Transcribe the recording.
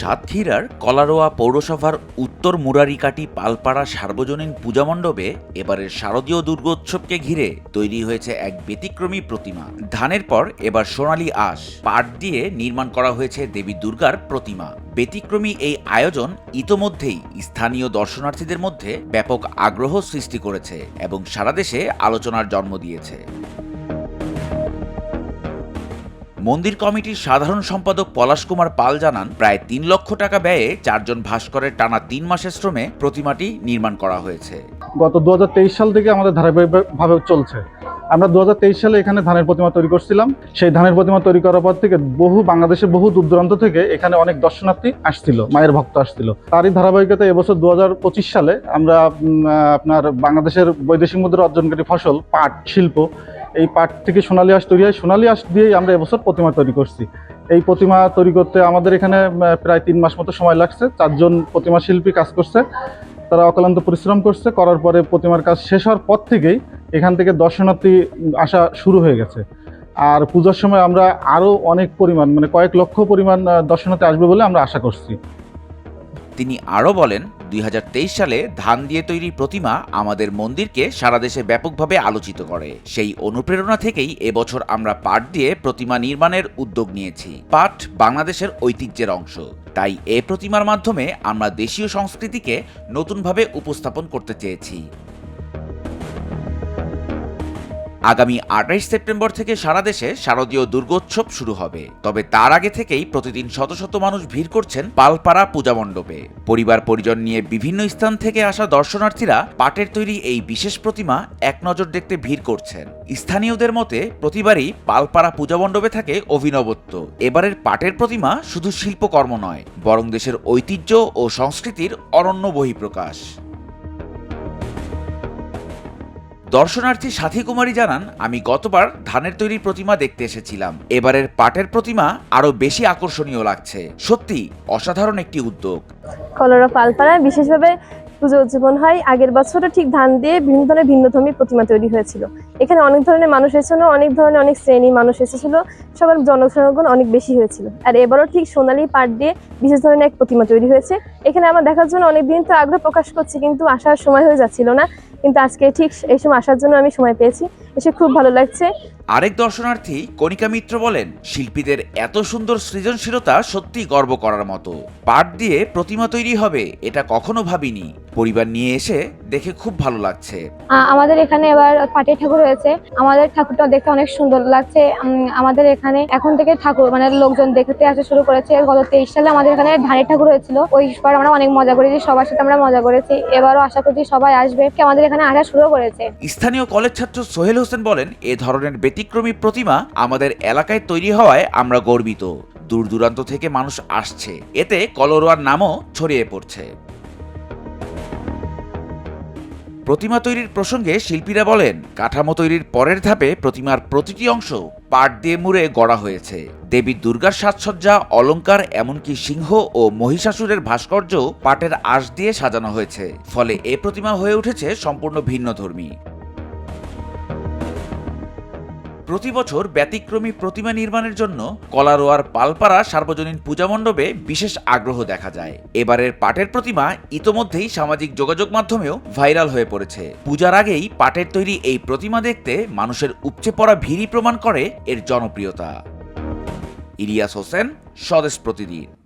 সাতক্ষীরার কলারোয়া পৌরসভার উত্তর মুরারিকাটি পালপাড়া সার্বজনীন পূজা মণ্ডপে এবারের শারদীয় দুর্গোৎসবকে ঘিরে তৈরি হয়েছে এক ব্যতিক্রমী প্রতিমা। ধানের পর এবার সোনালী আঁশ, পাট দিয়ে নির্মাণ করা হয়েছে দেবী দুর্গার প্রতিমা। ব্যতিক্রমী এই আয়োজন ইতোমধ্যেই স্থানীয় দর্শনার্থীদের মধ্যে ব্যাপক আগ্রহ সৃষ্টি করেছে এবং সারা দেশে আলোচনার জন্ম দিয়েছে। মন্দির কমিটির সাধারণ সম্পাদক পলাশ কুমার পাল জানান, প্রায় তিন লক্ষ টাকা ব্যয়ে চারজন ভাস্করের টানা তিন মাসের শ্রমে প্রতিমাটি নির্মাণ করা হয়েছে। গত দু হাজার তেইশ সাল থেকে আমাদের ধারাবাহিকভাবে চলছে। আমরা দু হাজার তেইশ সালে এখানে ধানের প্রতিমা তৈরি করছিলাম। সেই ধানের প্রতিমা তৈরি করার পর থেকে বহু বাংলাদেশের বহু দূর দূরান্ত থেকে এখানে অনেক দর্শনার্থী আসছিল, মায়ের ভক্ত আসছিল। তারই ধারাবাহিকতা এবছর দু হাজার পঁচিশ সালে আমরা আপনার বাংলাদেশের বৈদেশিক মুদ্রা অর্জনকারী ফসল, পাট, শিল্প এই পাট থেকে সোনালী আঁশ তৈরি হয়। সোনালী আঁশ দিয়েই আমরা এবছর প্রতিমা তৈরি করছি। এই প্রতিমা তৈরি করতে আমাদের এখানে প্রায় তিন মাস মতো সময় লাগছে। চারজন প্রতিমা শিল্পী কাজ করছে। তারা অক্লান্ত পরিশ্রম করছে। করার পরে প্রতিমার কাজ শেষ হওয়ার পর থেকেই এখান থেকে দর্শনার্থী আসা শুরু হয়ে গেছে। আর পূজার সময় আমরা আরও অনেক পরিমাণ মানে কয়েক লক্ষ পরিমাণ দর্শনার্থী আসবে বলে আমরা আশা করছি। তিনি আরও বলেন, দুই হাজার তেইশ সালে ধান দিয়ে তৈরি প্রতিমা আমাদের মন্দিরকে সারা দেশে ব্যাপকভাবে আলোচিত করে। সেই অনুপ্রেরণা থেকেই এবছর আমরা পাট দিয়ে প্রতিমা নির্মাণের উদ্যোগ নিয়েছি। পাট বাংলাদেশের ঐতিহ্যের অংশ। তাই এ প্রতিমার মাধ্যমে আমরা দেশীয় সংস্কৃতিকে নতুনভাবে উপস্থাপন করতে চেয়েছি। আগামী আঠাইশ সেপ্টেম্বর থেকে সারা দেশে শারদীয় দুর্গোৎসব শুরু হবে। তবে তার আগে থেকেই প্রতিদিন শত শত মানুষ ভিড় করছেন পালপাড়া পূজা মণ্ডপে। পরিবার পরিজন নিয়ে বিভিন্ন স্থান থেকে আসা দর্শনার্থীরা পাটের তৈরি এই বিশেষ প্রতিমা এক নজর দেখতে ভিড় করছেন। স্থানীয়দের মতে প্রতিবারই পালপাড়া পূজা মণ্ডপে থাকে অভিনবত্ব। এবারের পাটের প্রতিমা শুধু শিল্পকর্ম নয়, বরং দেশের ঐতিহ্য ও সংস্কৃতির অনন্য বহিঃপ্রকাশ। দর্শনার্থী সাথী কুমারী জানান, আমি গতবার ধানের তৈরি প্রতিমা দেখতে এসেছিলাম। এবারের পাটের প্রতিমা আরও বেশি আকর্ষণীয় লাগছে। সত্যি, অসাধারণ একটি উদ্যোগ। কলরা পালপাড়ায় বিশেষভাবে পুজো উদযাপন হয়। আগের বছরও ঠিক ধান দিয়ে বিভিন্ন ধরনের ভিন্নধর্মী প্রতিমা তৈরি হয়েছিল। এখানে অনেক ধরনের মানুষ এসেছিল, অনেক ধরনের অনেক শ্রেণির মানুষ এসেছিল। সবার জনসমাগম অনেক বেশি হয়েছিল। আর এবারও ঠিক সোনালি পাট দিয়ে বিশেষ ধরনের এক প্রতিমা তৈরি হয়েছে। এখানে আমার দেখার জন্য অনেক দিন তো আগ্রহ প্রকাশ করছি, কিন্তু আসার সময় হয়ে যাচ্ছিল না। কিন্তু আজকে ঠিক এই সময় আসার জন্য আমি সময় পেয়েছি। এসে খুব ভালো লাগছে। আরেক দর্শনার্থী কণিকা মিত্র বলেন শিল্পীদের এত সুন্দর সৃজনশীলতা সত্যি গর্ব করার মতো। পাট দিয়ে প্রতিমা তৈরি হবে এটা কখনো ভাবিনি। পরিবার নিয়ে এসে দেখে খুব ভালো লাগছে। আমাদের এখানে এবার পাটের ঠাকুর হয়েছে আমাদের ঠাকুরটা দেখতে অনেক সুন্দর লাগছে। আমাদের এখানে এখন থেকে ঠাকুর মানে লোকজন দেখতে আসা শুরু করেছে। গত তেইশ সালে আমাদের এখানে ধানের ঠাকুর হয়েছিল। ওই বার আমরা অনেক মজা করেছি সবার সাথে আমরা মজা করেছি। এবারও আশা করছি সবাই আসবে। আমাদের এখানে আসা শুরু করেছে। স্থানীয় কলেজ ছাত্র সোহেল হোসেন বলেন এ ধরনের ব্যতিক্রমী প্রতিমা আমাদের এলাকায় তৈরি হওয়ায় আমরা গর্বিত। দূর দূরান্ত থেকে মানুষ আসছে। এতে কলরোয়ার নামও ছড়িয়ে পড়ছে। প্রতিমা তৈরির প্রসঙ্গে শিল্পীরা বলেন, কাঠামো তৈরির পরের ধাপে প্রতিমার প্রতিটি অংশ পাট দিয়ে মুড়ে গড়া হয়েছে। দেবী দুর্গার সাজসজ্জা অলংকার এমনকি সিংহ ও মহিষাসুরের ভাস্কর্য পাটের আঁশ দিয়ে সাজানো হয়েছে। ফলে এ প্রতিমা হয়ে উঠেছে সম্পূর্ণ ভিন্নধর্মী। প্রতি বছর ব্যতিক্রমী প্রতিমা নির্মাণের জন্য কলারোয়ার পালপাড়া সার্বজনীন পূজা মণ্ডপে বিশেষ আগ্রহ দেখা যায়। এবারের পাটের প্রতিমা ইতোমধ্যেই সামাজিক যোগাযোগ মাধ্যমেও ভাইরাল হয়ে পড়েছে। পূজার আগেই পাটের তৈরি এই প্রতিমা দেখতে মানুষের উপচে পড়া ভিড়ি প্রমাণ করে এর জনপ্রিয়তা। ইলিয়াস হোসেন, স্বদেশ প্রতিদিন।